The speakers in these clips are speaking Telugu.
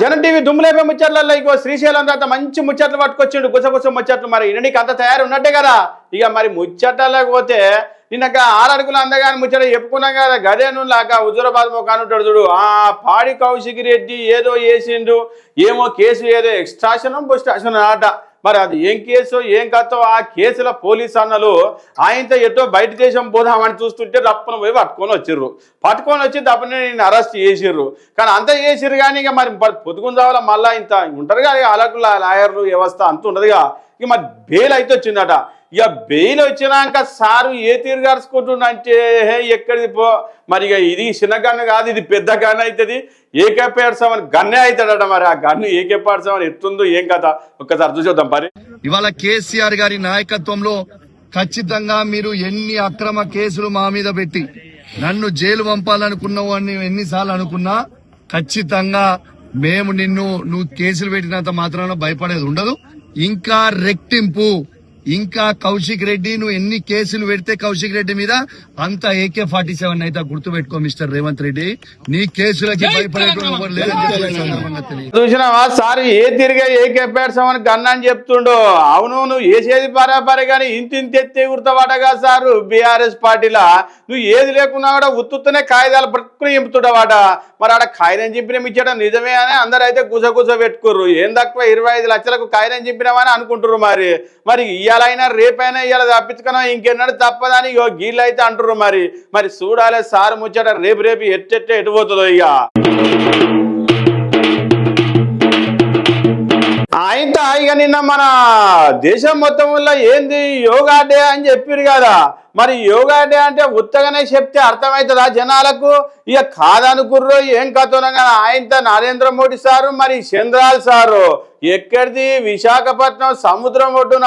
జనం టీవీ దుమ్ములేపే ముచ్చట్లలో ఇగో శ్రీశైలం తర్వాత మంచి ముచ్చట్లు పట్టుకొచ్చిండు గుసగుస ముచ్చట్లు మరి. ఈయనకి అంత తయారు ఉన్నట్టే కదా? ఇక మరి ముచ్చట్లకు పోతే నిన్నక ఆరడుగులు అందగాని ముచ్చట చెప్పుకున్నాం కదా గదే లాగా హుజురాబాద్ మొఖాన్ని ఉంటాడు చూడు. ఆ పాడి కౌశిక్ రెడ్డి ఏదో వేసిండు ఏమో కేసు ఏదో ఎక్స్ట్రాషన్ బుస్ట్రాషన్ ఆట మరి అది ఏం కేసు ఏం కథో ఆ కేసుల పోలీస్ అన్నలు ఆయనతో ఎటో బయట దేశం పోదామని చూస్తుంటే రప్పన పోయి పట్టుకొని వచ్చిర్రు. పట్టుకొని వచ్చి తప్పని నేను అరెస్ట్ చేసిర్రు. కానీ అంత చేసిర్రు కానీ ఇక మరి పొద్దుకుందావాల మళ్ళా ఇంత ఉంటారు కదా అలకుల లాయర్లు వ్యవస్థ అంత ఉండదుగా ఇక మరి బెయిల్ అయితే వచ్చిందట. ఇక బెయిల్ వచ్చినాక సారు ఏ తీరు గారుచుకుంటుండంటే హే ఎక్కడిది పో. మరి ఇక ఇది చిన్న గన్ను కాదు ఇది పెద్ద గన్ను అవుతుంది. ఏకేపేడ్సామని గన్నే అవుతాడట మరి. ఆ గన్ను ఏకేపాడుసామని ఎత్తుందో ఏం కథ? ఒక్కసారి చూసేద్దాం మరి ఇవాళ కేసీఆర్ గారి నాయకత్వంలో ఖచ్చితంగా మీరు ఎన్ని అక్రమ కేసులు మా మీద పెట్టి నన్ను జైలు పంపాలనుకున్నావు అని ఎన్నిసార్లు అనుకున్నా ఖచ్చితంగా మేము నిన్ను నువ్వు కేసులు పెట్టినంత మాత్రాన భయపడేది ఉండదు. ఇంకా రెట్టింపు. ఇంకా కౌశిక్ రెడ్డి నువ్వు ఎన్ని కేసులు పెడితే కౌశిక్ రెడ్డి మీద అంత ఏకే ఫార్టీ సెవెన్ అయితే గుర్తు పెట్టుకో మిస్టర్ రేవంత్ రెడ్డి. నీ కేసులకి చూసినావా? సార్ ఏ తిరిగా ఏ కెప్పాడ్సామని గన్ను అని చెప్తుండో. అవును నువ్వు వేసేది పరాపరి కానీ ఇంత ఇంత ఎత్తే గుర్తవాటగా సారు బీఆర్ఎస్ పార్టీలా. నువ్వు ఏది లేకున్నా కూడా ఉత్తుత్తనే కాగితాలు పట్టుకుని ఎంపుతుండవాట మరి ఆడ కాయినం చింపినం ఇచ్చడం నిజమే అని అందరూ అయితే గుసగుస పెట్టుకుర్రు. ఏం తక్కువ ఇరవై ఐదు లక్షలకు కాగితం చింపినామని అనుకుంటుర్రు మరి. మరి ఇయ్యాలైనా రేపైనా ఇవాళ తప్పించుకున్నాం ఇంకెన్నాడు తప్పదని ఇగో గీళ్ళు అయితే అంటుర్రు మరి. మరి చూడాలి సార్ ముచ్చట రేపు రేపు ఎట్టెట్టే ఎటు పోతుందో ఇక ఆయన ఇక నిన్న మన దేశం మొత్తం ఏంది యోగా డే అని చెప్పారు కదా. మరి యోగా డే అంటే ఉత్తగానే చెప్తే అర్థమవుతుందా జనాలకు? ఇక కాదనుకుర్రో ఏం కథనగా ఆయనతో నరేంద్ర మోడీ సారు మరి చంద్రాల్ సారు. ఎక్కడిది? విశాఖపట్నం సముద్రం ఒడ్డున?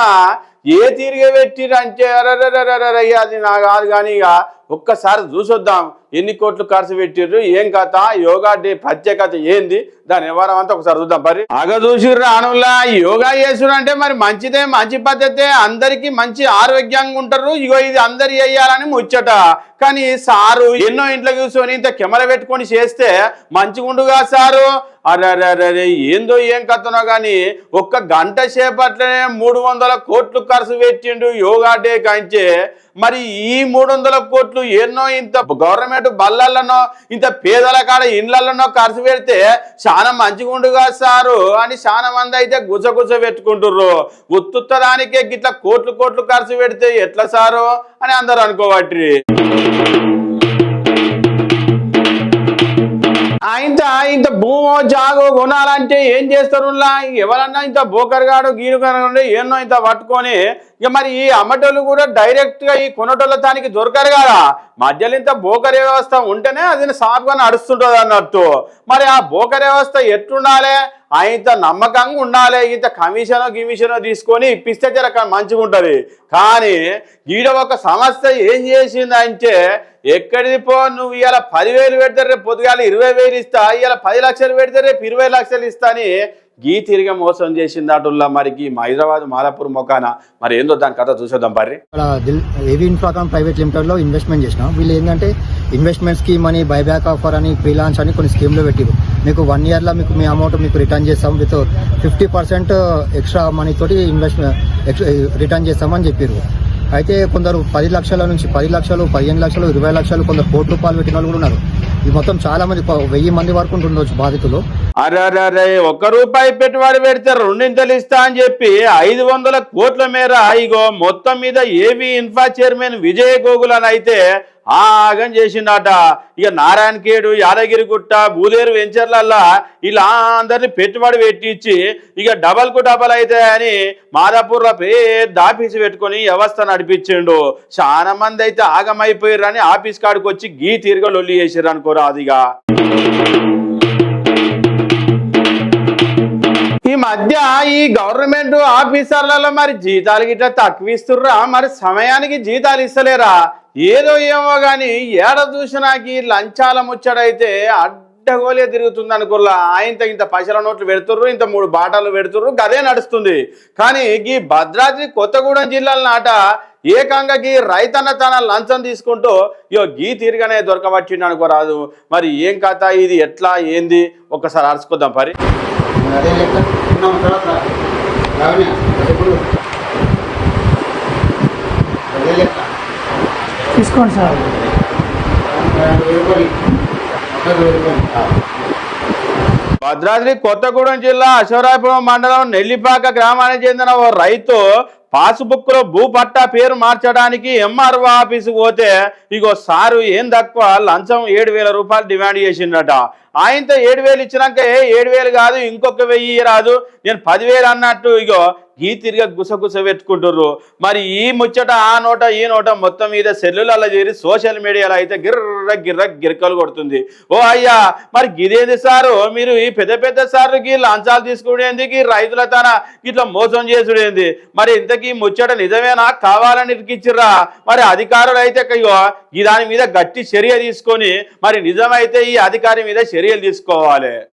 ఏ తీరుగా పెట్టిరు అంటే అరరరరరర, అది నా కాదు కానీ ఇక ఒక్కసారి చూసొద్దాం. ఎన్ని కోట్లు ఖర్చు పెట్టిర్రు ఏం కథ యోగా డే ప్రత్యేకత ఏంది దాని వివరం అంతా ఒకసారి చూద్దాం. మరి అగ చూసిర్రు అనులా యోగా చేసిరు అంటే మరి మంచిదే మంచి పద్ధతే అందరికి మంచి ఆరోగ్యంగా ఉంటారు ఇగో ఇది అందరు చేయాలని ముచ్చట. కానీ సారు ఎన్నో ఇంట్లో కూర్చొని ఇంత కెమెరా పెట్టుకొని చేస్తే మంచిగుండుగా సారు? అరే ఏందో ఏం కథనో కానీ ఒక్క గంట సేపట్లనే మూడు వందల కోట్లు ఖర్చు పెట్టిండు యోగా డే కంచే. మరి ఈ మూడు వందల కోట్లు ఎన్నో ఇంత గవర్నమెంట్ బల్లలనో ఇంత పేదల కాడ ఇండ్లలోనో ఖర్చు పెడితే చాలా మంచిగుండుగా సారు అని చాలా మంది అయితే గుజగుజ పెట్టుకుంటుర్రు. ఉత్తుత్తరానికే గిట్ల కోట్లు కోట్లు ఖర్చు పెడితే ఎట్లా సారు అని అందరు అనుకోవట్రి ఇంత ఇంత భూమో జాగో కొనాలంటే ఏం చేస్తారు? ఎవరన్నా ఇంత బోకర్గాడు గీనుగాడు ఏమో ఇంత పట్టుకొని ఇక మరి ఈ అమ్మటోళ్ళు కూడా డైరెక్ట్గా ఈ కొనటోళ్ళ దానికి దొరకరు కదా. మధ్యలో ఇంత బోకర్ వ్యవస్థ ఉంటేనే అది సాఫ్గా నడుస్తుంటుంది అన్నట్టు మరి ఆ బోకర్ వ్యవస్థ ఎట్లుండాలి? ఇంత నమ్మకంగా ఉండాలి. ఇంత కమిషనో గిమిషనో తీసుకొని ఇప్పిస్తే జర మంచిగా ఉంటుంది కానీ ఈడ ఒక సమస్య ఏం చేసిందంటే ఎక్కడిది పో నువ్వు ఇవాళ పదివేలు పెడితే రేపు పొద్దుగాల ఇరవై వేలు ఇస్తా ఇవాళ పది లక్షలు పెడితే రేపు ఇరవై లక్షలు ఇస్తా అని గీ తిరిగి మోసం చేసింది అటుల్లా మరి హైదరాబాద్ మాలాపూర్ మొకాన మరి ఏందో దాని కథ చూసేద్దాం బర్రి ఏవి ఇన్ఫ్రాకామ్ ప్రైవేట్ లిమిటెడ్లో ఇన్వెస్ట్మెంట్ చేసినాం. వీళ్ళు ఏంటంటే ఇన్వెస్ట్మెంట్ స్కీమ్ అని బైబ్యాక్ ఆఫర్ అని ఫ్రీలాన్స్ అని కొన్ని స్కీమ్లు పెట్టారు. మీకు వన్ ఇయర్లో మీకు మీ అమౌంట్ మీకు రిటర్న్ చేస్తాం with fifty percent extra money తోటి ఇన్వెస్ట్మెంట్ రిటర్న్ చేస్తామని చెప్పారు. అయితే కొందరు పది లక్షల నుంచి పది లక్షలు పదిహేను లక్షలు ఇరవై లక్షలు కొందరు కోటి రూపాయలు పెట్టిన వాళ్ళు కూడా ఉన్నారు. ఈ మొత్తం చాలా మంది వెయ్యి మంది వరకు ఉంటుండొచ్చు బాధితులు. అరే ఒక్క రూపాయి పెట్టుబడి పెడితే రెండింతలు ఇస్తా అని చెప్పి ఐదు వందల కోట్ల మేర ఇగో మొత్తం మీద ఏవి ఇన్ఫ్రా చైర్మన్ విజయ్ గోగుల్ అని అయితే ఆగం చేసిండట. ఇక నారాయణఖేడు యాదగిరిగుట్ట బూదేరు వెంచర్లల్లా ఇలా అందరిని పెట్టుబడి పెట్టించి ఇక డబల్కు డబల్ అయితే అని మాదాపూర్లో పెద్ద ఆఫీసు పెట్టుకొని వ్యవస్థ నడిపించిండు. చాలా మంది అయితే ఆగమైపోయారని అని ఆఫీస్ కాడికి వచ్చి గీ తీరుగా లొల్లి చేసారు అనుకోరా అదిగా ఈ మధ్య ఈ గవర్నమెంట్ ఆఫీసర్లలో మరి జీతాలు గిట్లా తక్కువ ఇస్తుర్రా మరి సమయానికి జీతాలు ఇస్తలేరా? ఏదో ఏమో కానీ ఏడ చూసినాకి లంచాల ముచ్చడైతే అడ్డగోలే తిరుగుతుంది అనుకోలా ఆయన ఇంత పైసల నోట్లు పెడుతుర్రు ఇంత మూడు బాటలు పెడుతుర్రు గదే నడుస్తుంది. కానీ ఈ భద్రాద్రి కొత్తగూడెం జిల్లాల నాట ఏకంగా రైతన్న తన లంచం తీసుకుంటూ ఇగో గీ తీరుగానే దొరకబట్టిండు అనుకోరాదు మరి ఏం కథ? ఇది ఎట్లా? ఏంది? ఒక్కసారి అరుచుకుందాం పరి. తీసుకోండి సార్. భద్రాద్రి కొత్తగూడెం జిల్లా అశ్వరాయపురం మండలం నెల్లిపాక గ్రామానికి చెందిన ఓ రైతు పాస్బుక్లో భూపట్టా పేరు మార్చడానికి ఎంఆర్ఓ ఆఫీసు పోతే ఇగో సారు ఏం తక్కువ? లంచం ఏడు వేల రూపాయలు డిమాండ్ చేసిండట. ఆయనతో ఏడు వేలు ఇచ్చినాక ఏడు వేలు కాదు ఇంకొక వెయ్యి రాదు. నేను పదివేలు అన్నట్టు ఇగో ఈ తిరిగి గుసగుస పెట్టుకుంటుర్రు. మరి ఈ ముచ్చట ఆ నోట ఈ నోట మొత్తం మీద సెల్లులలో చేరి సోషల్ మీడియాలో అయితే గిర్ర గిర్ర గిరకలు కొడుతుంది. ఓ అయ్యా మరి గిదేది సారు? మీరు ఈ పెద్ద పెద్ద సార్లకి లంచాలు తీసుకునేందుకు ఈ రైతుల తన ఇట్లా మోసం చేసుడేంది? మరి ఇంతకీ ముచ్చట నిజమేనా? కావాలని ఇరికిచ్చిర్రా? మరి అధికారులు అయితే ఈ దాని మీద గట్టి చర్య తీసుకొని మరి నిజమైతే ఈ అధికారి మీద చర్యలు తీసుకోవాలి.